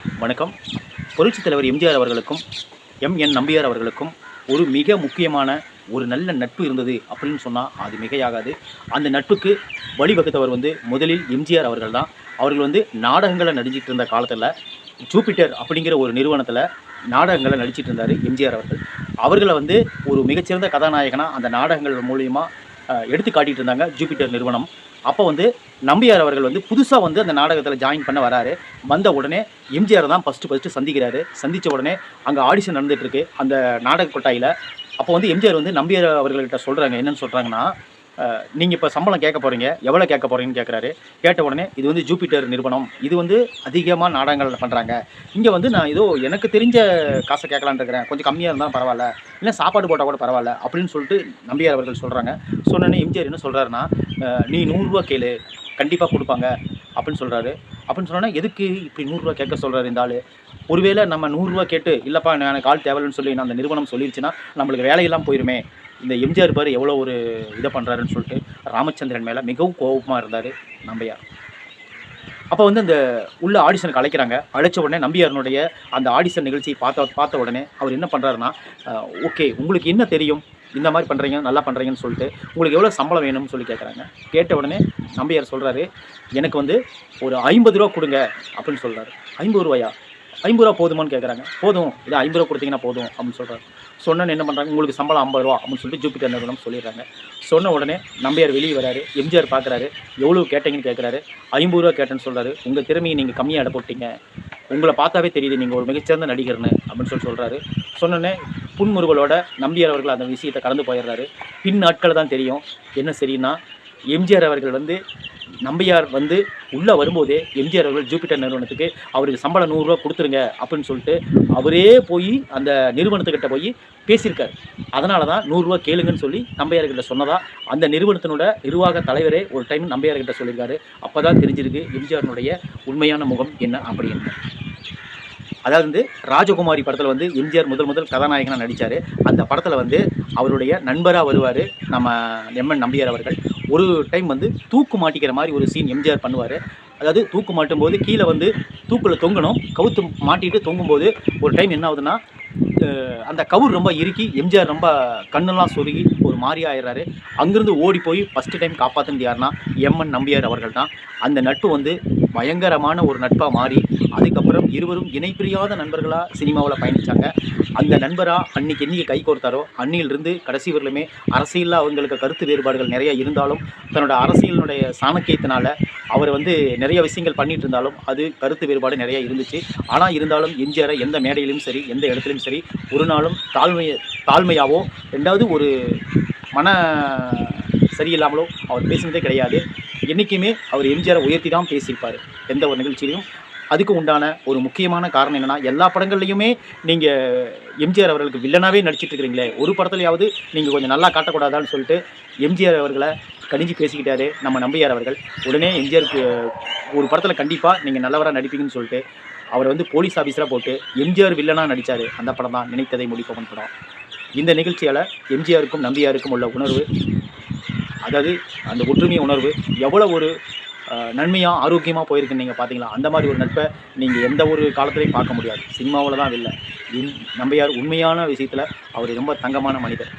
வணக்கம். புரட்சித் தலைவர் எம்ஜிஆர் அவர்களுக்கும் எம் என் நம்பியார் அவர்களுக்கும் ஒரு மிக முக்கியமான ஒரு நல்ல நட்பு இருந்தது அப்படின்னு சொன்னால் அது மிகையாகாது. அந்த நட்புக்கு வழிவகுத்தவர் வந்து முதலில் எம்ஜிஆர் அவர்கள் தான். அவர்கள் வந்து நாடகங்களை நடிச்சிட்டு இருந்த காலத்தில் ஜூபிட்டர் அப்படிங்கிற ஒரு நிறுவனத்தில் நாடகங்களை நடிச்சிட்டு இருந்தார் எம்ஜிஆர் அவர்கள். அவர்களை வந்து ஒரு மிகச்சிறந்த கதாநாயகனாக அந்த நாடகங்கள் மூலியமா எடுத்து காட்டிட்டு இருந்தாங்க ஜூபிட்டர் நிறுவனம். அப்போ வந்து நம்பியார் அவர்கள் வந்து புதுசாக வந்து அந்த நாடகத்தில் ஜாயின் பண்ண வராரு. வந்த உடனே எம்ஜிஆர் தான் ஃபஸ்ட்டு ஃபஸ்ட்டு சந்திக்கிறாரு. சந்தித்த உடனே அங்கே ஆடிஷன் நடந்துகிட்ருக்கு அந்த நாடக கொட்டாயில். அப்போ வந்து எம்ஜிஆர் வந்து நம்பியார் அவர்கள்கிட்ட சொல்கிறாங்க என்னென்னு சொல்கிறாங்கன்னா நீங்கள் இப்போ சம்பளம் கேட்க போகிறீங்க எவ்வளோ கேட்க போகிறீங்கன்னு கேட்குறாரு கேட்ட உடனே இது வந்து ஜூபிட்டர் நிறுவனம். இது வந்து அதிகமாக நாடகங்கள் பண்ணுறாங்க இங்கே வந்து நான் ஏதோ எனக்கு தெரிஞ்ச காசை கேட்கலான்னு இருக்கிறேன். கொஞ்சம் கம்மியாக இருந்தாலும் பரவாயில்ல. இல்லை சாப்பாடு போட்டால் கூட பரவாயில்ல. அப்படின்னு சொல்லிட்டு நம்பியார் அவர்கள் சொல்கிறாங்க சொன்னோன்னே எம்ஜிஆர் என்ன சொல்கிறாருன்னா நீ நூறுரூவா கேளு. கண்டிப்பாக கொடுப்பாங்க. அப்படின்னு சொல்கிறாரு அப்படின்னு சொன்னோன்னா எதுக்கு இப்படி நூறுரூவா கேட்க சொல்கிறாரு இந்த ஆள்? ஒருவேளை நம்ம நூறுரூவா கேட்டு இல்லைப்பா எனக்கு ஆள் தேவைன்னு சொல்லி நான் அந்த நிறுவனம் சொல்லிருச்சுன்னா நம்மளுக்கு வேலையெல்லாம் போயிருமே. இந்த எம்ஜிஆர் பாரு எவ்வளோ ஒரு இதை பண்ணுறாருன்னு சொல்லிட்டு ராமச்சந்திரன் மேலே மிகவும் கோபமாக இருந்தார் நம்பியார். அப்போ வந்து அந்த உள்ள ஆடிஷனுக்கு அழைக்கிறாங்க. அழைச்ச உடனே நம்பியாரனுடைய அந்த ஆடிஷன் நிகழ்ச்சியை பார்த்த பார்த்த உடனே அவர் என்ன பண்ணுறாருன்னா ஓகே உங்களுக்கு என்ன தெரியும்? இந்த மாதிரி பண்ணுறீங்க நல்லா பண்ணுறீங்கன்னு சொல்லிட்டு உங்களுக்கு எவ்வளோ சம்பளம் வேணும்னு சொல்லி கேட்குறாங்க கேட்ட உடனே நம்பியார் சொல்கிறாரு எனக்கு வந்து ஒரு ஐம்பது ரூபா கொடுங்க அப்படின்னு சொல்கிறாரு ஐம்பது ரூபாயா? ஐம்பது ரூபா போதுமான்னு கேட்குறாங்க போதும். இது ஐம்பது ரூபா கொடுத்தீங்கன்னா போதும் அப்படின்னு சொல்கிறாரு சொன்னோன்னு என்ன பண்ணுறாங்க உங்களுக்கு சம்பளம் ஐம்பது ரூபா அப்படின்னு சொல்லிட்டு ஜூபிட்டர் நிறுவனம் சொல்லிடுறாங்க. சொன்ன உடனே நம்பியார் வெளியே வராரு. எம்ஜிஆர் பார்க்குறாரு. எவ்வளோ கேட்டீங்கன்னு கேட்குறாரு ஐம்பது ரூபா கேட்டேன்னு சொல்கிறாரு உங்கள் திறமையை நீங்கள் கம்மியாக எடை போட்டீங்க. உங்களை பார்த்தாவே தெரியுது நீங்கள் ஒரு மிகச்சிறந்த நடிகர்னு அப்படின்னு சொல்லி சொல்கிறாரு சொன்னோன்னே புன்முறுவலோட நம்பியார் அவர்கள் அந்த விஷயத்தை கடந்து போயிடுறாரு. பின் நாட்கள் தான் தெரியும். என்ன சரின்னா எம்ஜிஆர் அவர்கள் வந்து நம்பியார் வந்து உள்ளே வரும்போதே எம்ஜிஆர் அவர்கள் ஜூபிட்டர் நிறுவனத்துக்கு அவருக்கு சம்பளம் நூறுரூவா கொடுத்துருங்க அப்படின்னு சொல்லிட்டு அவரே போய் அந்த நிறுவனத்துக்கிட்ட போய் பேசியிருக்காரு. அதனால தான் நூறுரூவா கேளுங்கன்னு சொல்லி நம்பியார்கிட்ட சொன்னதா அந்த நிறுவனத்தினோட நிர்வாக தலைவரே ஒரு டைம் நம்பியார்கிட்ட சொல்லியிருக்காரு. அப்போ தான் தெரிஞ்சிருக்கு எம்ஜிஆர்னுடைய உண்மையான முகம் என்ன அப்படின்னு. அதாவது வந்து ராஜகுமாரி படத்தில் வந்து எம்ஜிஆர் முதல் முதல் கதாநாயகனாக நடித்தார் அந்த படத்தில் வந்து அவருடைய நண்பராக வருவார் நம்ம எம்என் நம்பியார் அவர்கள். ஒரு டைம் வந்து தூக்கு மாட்டிக்கிற மாதிரி ஒரு சீன் எம்ஜிஆர் பண்ணுவார். அதாவது தூக்கு மாட்டும் போது கீழே வந்து தூக்கில் தொங்கணும். கவுத்து மாட்டிட்டு தொங்கும்போது ஒரு டைம் என்ன ஆகுதுன்னா அந்த கவுர் ரொம்ப இறுக்கி எம்ஜிஆர் ரொம்ப கண்ணெல்லாம் சொருகி ஒரு மாதிரி ஆயிடுறாரு. அங்கேருந்து ஓடி போய் ஃபஸ்ட்டு டைம் காப்பாற்றினது யாருன்னா எம்என் நம்பியார் அவர்கள் தான் அந்த நட்பு வந்து பயங்கரமான ஒரு நட்பாக மாறி அதுக்கப்புறம் இருவரும் இணைப்பிரியாத நண்பர்களாக சினிமாவில் பயணித்தாங்க அந்த நண்பராக அன்னைக்கு என்னைக்கு கை கோர்த்தாரோ அன்னியிலிருந்து கடைசி வரலுமே அரசியலில் அவங்களுக்கு கருத்து வேறுபாடுகள் நிறைய இருந்தாலும் தன்னோட அரசியலினுடைய சாணக்கியத்தினால அவர் வந்து நிறைய விஷயங்கள் பண்ணிட்டு இருந்தாலும் அது கருத்து வேறுபாடு நிறைய இருந்துச்சு. ஆனால் இருந்தாலும் எம்ஜிஆரை எந்த மேடையிலும் சரி எந்த இடத்துலையும் சரி ஒரு நாளும் தாழ்மை தாழ்மையாவோ ரெண்டாவது ஒரு மன சரியில்லாமலோ அவர் பேசினதே கிடையாது. என்றைக்குமே அவர் எம்ஜிஆரை உயர்த்தி தான் பேசியிருப்பார். எந்த ஒரு நிகழ்ச்சியிலையும் அதுக்கு உண்டான ஒரு முக்கியமான காரணம் என்னென்னா எல்லா படங்கள்லையுமே நீங்கள் எம்ஜிஆர் அவர்களுக்கு வில்லனாகவே நடிச்சிட்டு இருக்கிறீங்களே ஒரு படத்துலையாவது நீங்கள் கொஞ்சம் நல்லா காட்டக்கூடாதான்னு சொல்லிட்டு எம்ஜிஆர் அவர்களை கடிஞ்சு பேசிக்கிட்டாரு நம்ம நம்பியார் அவர்கள். உடனே எம்ஜிஆருக்கு ஒரு படத்தில் கண்டிப்பாக நீங்கள் நல்லவராக நடிப்பீங்கன்னு சொல்லிட்டு அவர் வந்து போலீஸ் ஆஃபீஸராக போட்டு எம்ஜிஆர் வில்லனாக நடித்தார் அந்த படம் தான் நினைத்ததை முடிப்பவன் படம். இந்த நிகழ்ச்சியால் எம்ஜிஆருக்கும் நம்பியாருக்கும் உள்ள உணர்வு அதாவது அந்த ஒற்றுமை உணர்வு எவ்வளோ ஒரு நன்மையாக ஆரோக்கியமாக போயிருக்குன்னு நீங்கள் பார்த்தீங்களா அந்த மாதிரி ஒரு நட்பை நீங்கள் எந்த ஒரு காலத்துலையும் பார்க்க முடியாது. சினிமாவில் தான் இல்லை நம்பியார் உண்மையான விஷயத்தில் அவர் ரொம்ப தங்கமான மனிதர்.